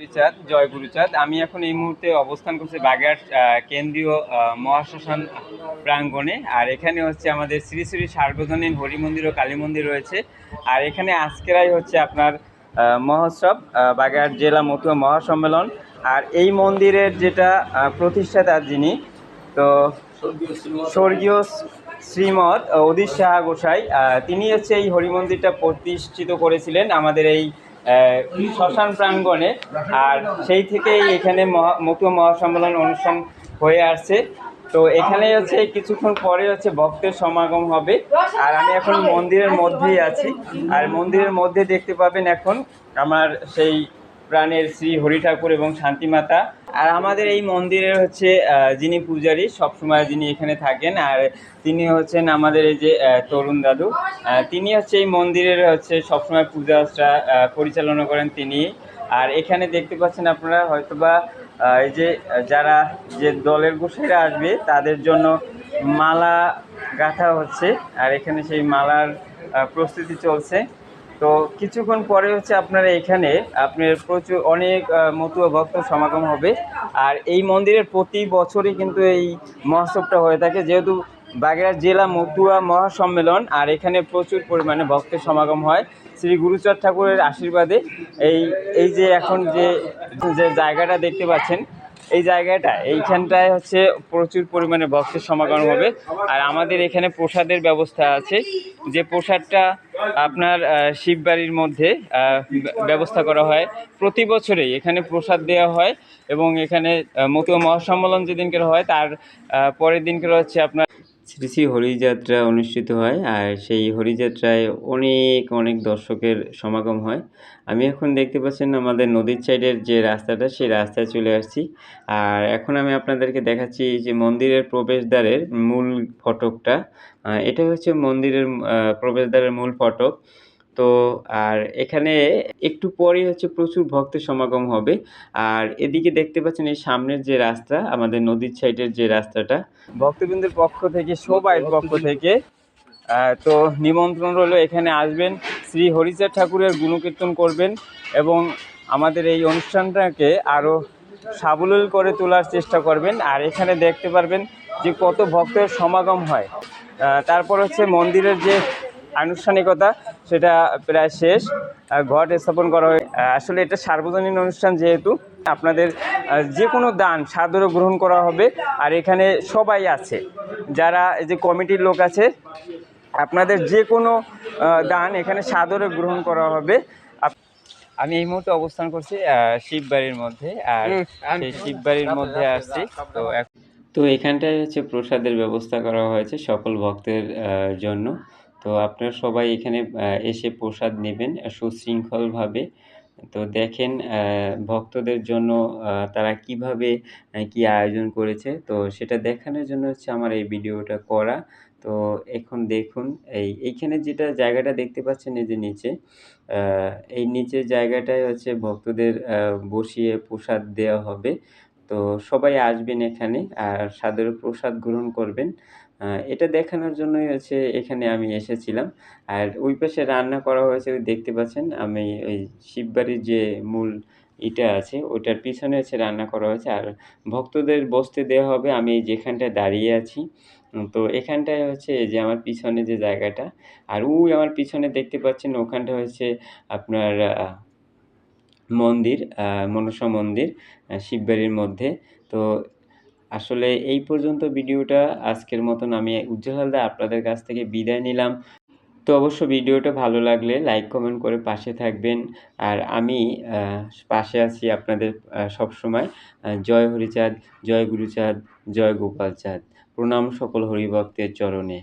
গুরুচাঁদ, জয় গুরুচাঁদ। আমি এখন এই মুহূর্তে অবস্থান করছি বাগেরহাট কেন্দ্রীয় মহাশ্মশান প্রাঙ্গণে। আর এখানে হচ্ছে আমাদের শ্রী শ্রী সার্বজনীন হরি মন্দির ও কালী মন্দির রয়েছে। আর এখানে আজকেরাই হচ্ছে আপনার মহোৎসব বাগেরহাট জেলা মতুয়া মহাসম্মেলন। আর এই মন্দিরের যেটা প্রতিষ্ঠাতা যিনি, তো স্বর্গীয় শ্রীমৎ অদিত সাহা গোসাই তিনি হচ্ছে এই হরি মন্দিরটা প্রতিষ্ঠিত করেছিলেন। আমাদের এই শ্মশান প্রাঙ্গণে। আর সেই থেকেই এখানে মহা মতুয়া মহাসম্মেলন অনুষ্ঠান হয়ে আসছে। তো এখানে হচ্ছে কিছুক্ষণ পরে হচ্ছে ভক্তের সমাগম হবে। আর আমি এখন মন্দিরের মধ্যেই আছি। আর মন্দিরের মধ্যে দেখতে পাবেন এখন আমার সেই প্রাণের শ্রী হরি ঠাকুর এবং শান্তিমাতা। আর আমাদের এই মন্দিরের হচ্ছে যিনি পূজারী সবসময় যিনি এখানে থাকেন আর তিনি হচ্ছেন আমাদের এই যে তরুণ দাদু। তিনি হচ্ছে এই মন্দিরের হচ্ছে সবসময় পূজা অর্চনা, আহ, পরিচালনা করেন তিনি। আর এখানে দেখতে পাচ্ছেন আপনারা হয়তোবা এই যে যারা যে দলের গোসাইরা আসবে তাদের জন্য মালা গাঁথা হচ্ছে। আর এখানে সেই মালার প্রস্তুতি চলছে। তো কিছুক্ষণ পরে হচ্ছে আপনারা এখানে আপনার প্রচুর অনেক মতুয়া ভক্ত সমাগম হবে। আর এই মন্দিরের প্রতি বছরই কিন্তু এই মহোৎসবটা হয়ে থাকে। যেহেতু বাগেরহাট জেলা মতুয়া মহাসম্মেলন, আর এখানে প্রচুর পরিমাণে ভক্তের সমাগম হয়। শ্রী গুরুচাঁদ ঠাকুরের আশীর্বাদে। এই এই যে এখন যে যে জায়গাটা দেখতে পাচ্ছেন এই জায়গাটা, এইখানটায় হচ্ছে প্রচুর পরিমাণে ভক্তের সমাগম হবে। আর আমাদের এখানে প্রসাদের ব্যবস্থা আছে। যে প্রসাদটা আপনার শিব শিববাড়ির মধ্যে ব্যবস্থা করা হয়। প্রতি বছরেই এখানে প্রসাদ দেওয়া হয় এবং এখানে মতুয়া মহাসম্মেলন যেদিনকে হয়, তার পরের দিনকে হচ্ছে আপনার শ্রী শ্রী হরিযাত্রা অনুষ্ঠিত হয় আর সেই হরিযাত্রায় অনেক অনেক দর্শকের সমাগম হয়। আমি এখন দেখতে পাচ্ছেন আমাদের নদীর সাইডের যে রাস্তাটা, সেই রাস্তায় চলে আসছি। আর এখন আমি আপনাদেরকে দেখাচ্ছি যে মন্দিরের প্রবেশদ্বারের মূল ফটকটা। এটা হচ্ছে মন্দিরের প্রবেশদ্বারের মূল ফটক। তো আর এখানে একটু পরেই হচ্ছে প্রচুর ভক্তের সমাগম হবে। আর এদিকে দেখতে পাচ্ছেন এই সামনের যে রাস্তা, আমাদের নদীর সাইডের যে রাস্তাটা। ভক্তবৃন্দের পক্ষ থেকে সবাই পক্ষ থেকে তো নিমন্ত্রণ রইল এখানে আসবেন, শ্রী হরিচাঁদ ঠাকুরের গুণকীর্তন করবেন এবং আমাদের এই অনুষ্ঠানটাকে আরও সাবলীল করে তোলার চেষ্টা করবেন। আর এখানে দেখতে পারবেন যে কত ভক্তের সমাগম হয়। তারপর হচ্ছে মন্দিরের যে আনুষ্ঠানিকতা সেটা প্রায় শেষ। আর ঘট স্থাপন করা হয়। আসলে এটা সার্বজনীন অনুষ্ঠান যেহেতু আপনাদের যে কোনো দান সাদরে গ্রহণ করা হবে। আর এখানে সবাই আছে। যারা এই যে কমিটির লোক আছে আপনাদের যে কোনো দান এখানে সাদরে গ্রহণ করা হবে। আমি এই মুহূর্তে অবস্থান করছি আহ, শিববাড়ির মধ্যে। আর সেই শিববাড়ির মধ্যে আসছি। তো তো এখানটায় হচ্ছে প্রসাদের ব্যবস্থা করা হয়েছে সকল ভক্তের জন্য। তো আপনারা সবাই এখানে এসে প্রসাদ নেবেন সুশৃঙ্খলভাবে। তো দেখেন ভক্তদের জন্য তারা কীভাবে কি আয়োজন করেছে। তো সেটা দেখানোর জন্য হচ্ছে আমার এই ভিডিওটা করা। তো এখন দেখুন, এই, এইখানে যেটা জায়গাটা দেখতে পাচ্ছেন এই যে নিচে এই নিচের জায়গাটায় হচ্ছে ভক্তদের বসিয়ে প্রসাদ দেওয়া হবে। তো সবাই আসবেন এখানে আর সাদরে প্রসাদ গ্রহণ করবেন। এটা দেখানোর জন্যই হচ্ছে এখানে আমি এসেছিলাম। আর ওই পাশে রান্না করা হয়েছে, ওই দেখতে পাচ্ছেন, আমি ওই শিববাড়ির যে মূল ইটা আছে, ওইটার পিছনে হচ্ছে রান্না করা হয়েছে। আর ভক্তদের বসতে দেওয়া হবে, আমি যেখানটায় দাঁড়িয়ে আছি। তো এখানটায় হচ্ছে যে আমার পিছনে যে জায়গাটা, আর ওই আমার পিছনে দেখতে পাচ্ছেন ওখানটা হচ্ছে আপনার মন্দির মনসা মন্দির শিববাড়ির মধ্যে। তো আসলে এই পর্যন্ত ভিডিওটা আজকের মতন আমি উজ্জ্বল হালদা আপনাদের কাছ থেকে বিদায় নিলাম। তো অবশ্য ভিডিওটা ভালো লাগলে লাইক, কমেন্ট করে পাশে থাকবেন। আর আমি পাশে আছি আপনাদের সব সময় জয় হরিচাঁদ, জয় গুরুচাঁদ, জয় গোপাল চাঁদ প্রণাম সকল হরিভক্তের চরণে।